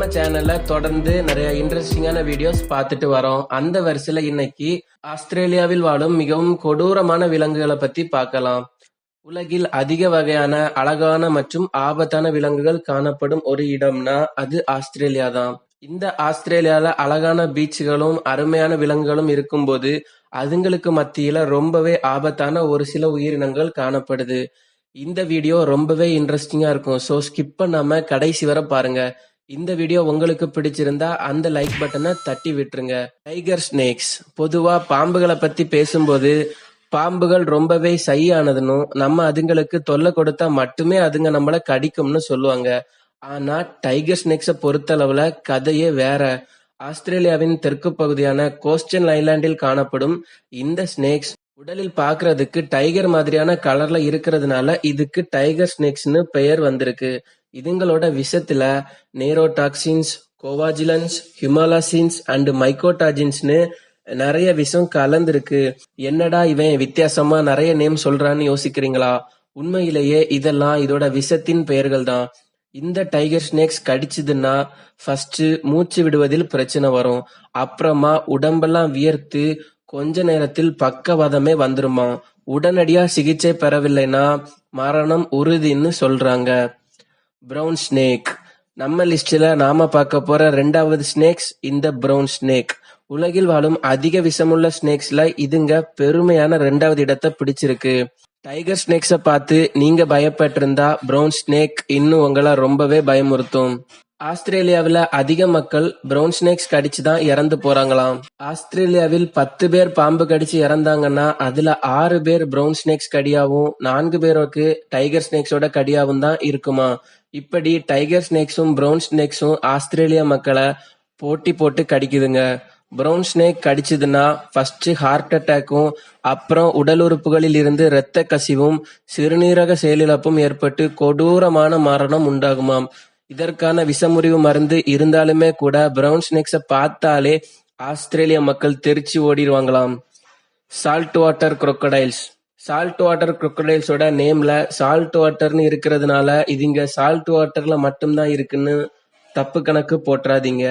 நம்ம சேனல்ல தொடர்ந்து நிறைய இன்ட்ரெஸ்டிங்கான வீடியோஸ் பார்த்துட்டு வரோம். அந்த வரிசையில இன்னைக்கு ஆஸ்திரேலியாவில் வாழும் மிகவும் கொடூரமான விலங்குகளை பத்தி பார்க்கலாம். உலகில் அதிக வகையான அழகான மற்றும் ஆபத்தான விலங்குகள் காணப்படும் ஒரு இடம்னா அது ஆஸ்திரேலியா தான். இந்த ஆஸ்திரேலியால அழகான பீச்சுகளும் அருமையான விலங்குகளும் இருக்கும்போது அதுங்களுக்கு மத்தியில ரொம்பவே ஆபத்தான ஒரு சில உயிரினங்கள் காணப்படுது. இந்த வீடியோ ரொம்பவே இன்ட்ரெஸ்டிங்கா இருக்கும். ஸோ ஸ்கிப் பண்ணாம கடைசி வரை பாருங்க. இந்த வீடியோ உங்களுக்கு பிடிச்சிருந்தா அந்த லைக் பட்டனை தட்டி விட்டுருங்க. டைகர் ஸ்னேக்ஸ் பொதுவா பாம்புகளை பத்தி பேசும்போது பாம்புகள் ரொம்பவே சையானதுன்னும் நம்ம அதுங்களுக்கு தொல்லை கொடுத்தா மட்டுமே அதுங்க நம்மளை கடிக்கும்னு சொல்லுவாங்க. ஆனா டைகர் ஸ்னேக்ஸை பொறுத்தளவுல கதையே வேற. ஆஸ்திரேலியாவின் தெற்கு பகுதியான கோஸ்டன் ஐலாண்டில் காணப்படும் இந்த ஸ்னேக்ஸ் உடலில் பார்க்கறதுக்கு டைகர் மாதிரியான கலர்ல இருக்கிறதுனால இதுக்கு டைகர் ஸ்னேக்ஸ்னு பெயர் வந்திருக்கு. இதுங்களோட விஷத்துல நேரோடாக்சின்ஸ் கோவாஜிலன்ஸ் ஹிமாலாசின்ஸ் அண்ட் மைக்கோடாஜின்ஸ்னு நிறைய விஷம் கலந்துருக்கு. என்னடா இவன் வித்தியாசமா நிறைய நேம் சொல்றான்னு யோசிக்கிறீங்களா? உண்மையிலேயே இதெல்லாம் இதோட விஷத்தின் பெயர்கள் தான். இந்த டைகர் ஸ்னேக்ஸ் கடிச்சதுன்னா ஃபர்ஸ்ட் மூச்சு விடுவதில் பிரச்சனை வரும். அப்புறமா உடம்பெல்லாம் வியர்த்து கொஞ்ச நேரத்தில் பக்கவாதமே வந்துருமா உடனடியா சிகிச்சை பெறவில்லைன்னா மரணம் உறுதின்னு சொல்றாங்க. பிரவுன் ஸ்னேக் நம்ம லிஸ்ட்ல நாம பார்க்க போற ரெண்டாவது ஸ்னேக்ஸ் இந்த பிரவுன் ஸ்னேக் உலகில் வாழும் அதிக விஷமுள்ள ஸ்னேக்ஸ்ல இதுங்க பெருமையான ரெண்டாவது இடத்தை பிடிச்சிருக்கு. டைகர் ஸ்னேக்ஸ பார்த்து நீங்க பயப்பட்டிருந்தா பிரவுன் ஸ்னேக் இன்னும் உங்களை ரொம்பவே பயமுறுத்தும். ஆஸ்திரேலியாவில் அதிக மக்கள் பிரவுன் ஸ்னேக்ஸ் கடிச்சு தான் இறந்து போறாங்களாம். ஆஸ்திரேலியாவில் பத்து பேர் பாம்பு கடிச்சு இறந்தாங்கன்னா அதுல ஆறு பேர் பிரவுன் ஸ்னேக்ஸ் கடியாவும் நான்கு பேருக்கு டைகர் ஸ்னேக்ஸோட கடியாவும் தான் இருக்குமா. இப்படி டைகர் ஸ்னேக்ஸும் பிரவுன் ஸ்னேக்ஸும் ஆஸ்திரேலியா மக்களை போட்டி போட்டு கடிக்குதுங்க. பிரவுன் ஸ்னேக் கடிச்சதுன்னா ஃபர்ஸ்ட் ஹார்ட் அட்டாக்கும் அப்புறம் உடல் உறுப்புகளில் இருந்து இரத்த கசிவும் சிறுநீரக செயலிழப்பும் ஏற்பட்டு கொடூரமான மரணம் உண்டாகுமாம். இதற்கான விஷமுறிவு மருந்து இருந்தாலுமே கூட பிரவுன் ஸ்னேக்ஸ பார்த்தாலே ஆஸ்திரேலிய மக்கள் தெரிச்சு ஓடிடுவாங்களாம். Salt water crocodiles salt water குரொக்கடைல்ஸோட நேம்ல சால்ட் வாட்டர்னு இருக்கிறதுனால இதுங்க சால்ட் வாட்டர்ல மட்டும்தான் இருக்குன்னு தப்பு கணக்கு போட்டுறாதீங்க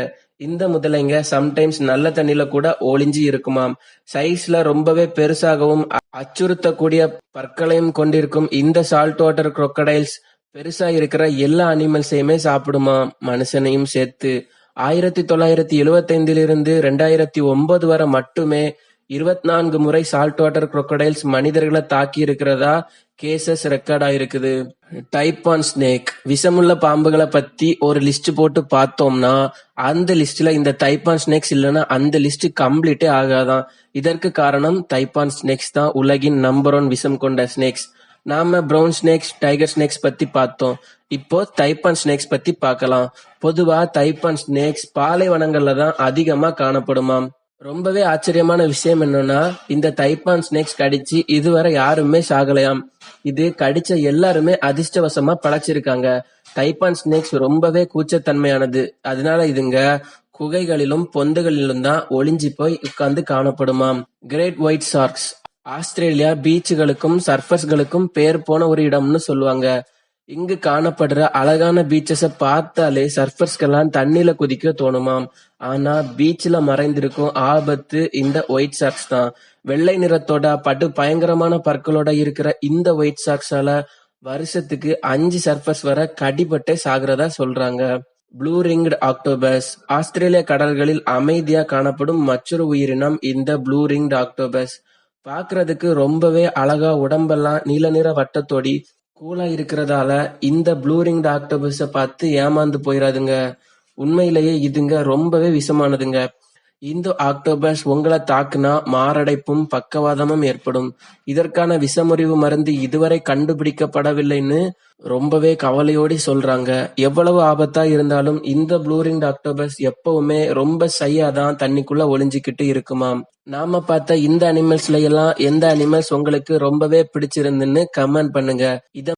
இந்த முதலைங்க சம்டைம்ஸ் நல்ல தண்ணியில கூட ஒளிஞ்சு இருக்குமாம். சைஸ்ல ரொம்பவே பெருசாகவும் அச்சுறுத்தக்கூடிய பற்களையும் கொண்டிருக்கும் இந்த சால்ட் வாட்டர் குரொக்கடைல்ஸ் பெருசா இருக்கிற எல்லா அனிமல்ஸையுமே சாப்பிடுமா? மனுஷனையும் சேர்த்து. ஆயிரத்தி தொள்ளாயிரத்தி எழுவத்தைந்திலிருந்து ரெண்டாயிரத்தி ஒன்பது வரை மட்டுமே இருபத்தி நான்கு முறை சால்ட் வாட்டர் crocodiles மனிதர்களை தாக்கி இருக்கிறதா? கேசஸ் ரெக்கார்ட் ஆயிருக்குது. டைப்பான் ஸ்னேக் விஷமுள்ள பாம்புகளை பத்தி ஒரு லிஸ்ட் போட்டு பார்த்தோம்னா அந்த லிஸ்ட்ல இந்த தைப்பான் ஸ்னேக்ஸ் இல்லைன்னா அந்த லிஸ்ட் கம்ப்ளீட்டே ஆகாதான். இதற்கு காரணம் தைப்பான் ஸ்னேக்ஸ் தான் உலகின் நம்பர் ஒன் விஷம் கொண்ட ஸ்னேக்ஸ் நாம பிரவுன் ஸ்னேக்ஸ் டைகர் ஸ்னேக்ஸ் பத்தி பார்த்தோம். இப்போ தைப்பான் ஸ்னேக்ஸ் பத்தி பார்க்கலாம். பொதுவா தைப்பான் ஸ்னேக்ஸ் பாலைவனங்கள்ல தான் அதிகமா காணப்படுமாம். ரொம்பவே ஆச்சரியமான விஷயம் என்னன்னா இந்த தைப்பான் ஸ்னேக்ஸ் கடிச்சு இதுவரை யாருமே சாகலையாம். இது கடிச்ச எல்லாருமே அதிர்ஷ்டவசமா பழச்சிருக்காங்க. தைப்பான் ஸ்னேக்ஸ் ரொம்பவே கூச்சத்தன்மையானது. அதனால இதுங்க குகைகளிலும் பொந்துகளிலும் தான் ஒளிஞ்சு போய் உட்கார்ந்து காணப்படுமாம். கிரேட் ஒயிட் சார்க்ஸ் ஆஸ்திரேலியா பீச்சுகளுக்கும் சர்ஃபர்ஸ்களுக்கும் பேர் போன ஒரு இடம்னு சொல்லுவாங்க. இங்கு காணப்படுற அழகான பீச்சஸ பார்த்தாலே சர்ஃபர்ஸ்கெல்லாம் தண்ணில குதிக்க தோணுமாம். ஆனா பீச்ல மறைந்திருக்கும் ஆபத்து இந்த ஒயிட் சாக்ஸ் தான். வெள்ளை நிறத்தோட படு பயங்கரமான பற்களோட இருக்கிற இந்த ஒயிட் சாக்ஸால வருஷத்துக்கு அஞ்சு சர்ஃபர்ஸ் வர கடிபட்டே சாகிறதா சொல்றாங்க. Blue ரிங்டு octopus. ஆஸ்திரேலிய கடல்களில் அமைதியா காணப்படும் மற்றொரு உயிரினம் இந்த ப்ளூ ரிங்டு ஆக்டோபஸ். பாக்குறதுக்கு ரொம்பவே அழகா உடம்பெல்லாம் நீல நிற வட்டத்தோடி கூலா இருக்கிறதால இந்த ப்ளூ ரிங்டு ஆக்டோபஸ பார்த்து ஏமாந்து போயிடாதுங்க உண்மையிலேயே இதுங்க ரொம்பவே விஷமானதுங்க. இந்த ஆக்டோபஸ் உங்களை தாக்குனா மாரடைப்பும் பக்கவாதமும் ஏற்படும். இதற்கான விஷமுறிவு மருந்து இதுவரை கண்டுபிடிக்கப்படவில்லைன்னு ரொம்பவே கவலையோடு சொல்றாங்க. எவ்வளவு ஆபத்தா இருந்தாலும் இந்த ப்ளூரிங் ஆக்டோபஸ் எப்பவுமே ரொம்ப சையா தான் தண்ணிக்குள்ள ஒளிஞ்சுக்கிட்டு இருக்குமாம். நாம பார்த்த இந்த அனிமல்ஸ்ல எல்லாம் எந்த அனிமல்ஸ் உங்களுக்கு ரொம்பவே பிடிச்சிருந்துன்னு கமெண்ட் பண்ணுங்க. இத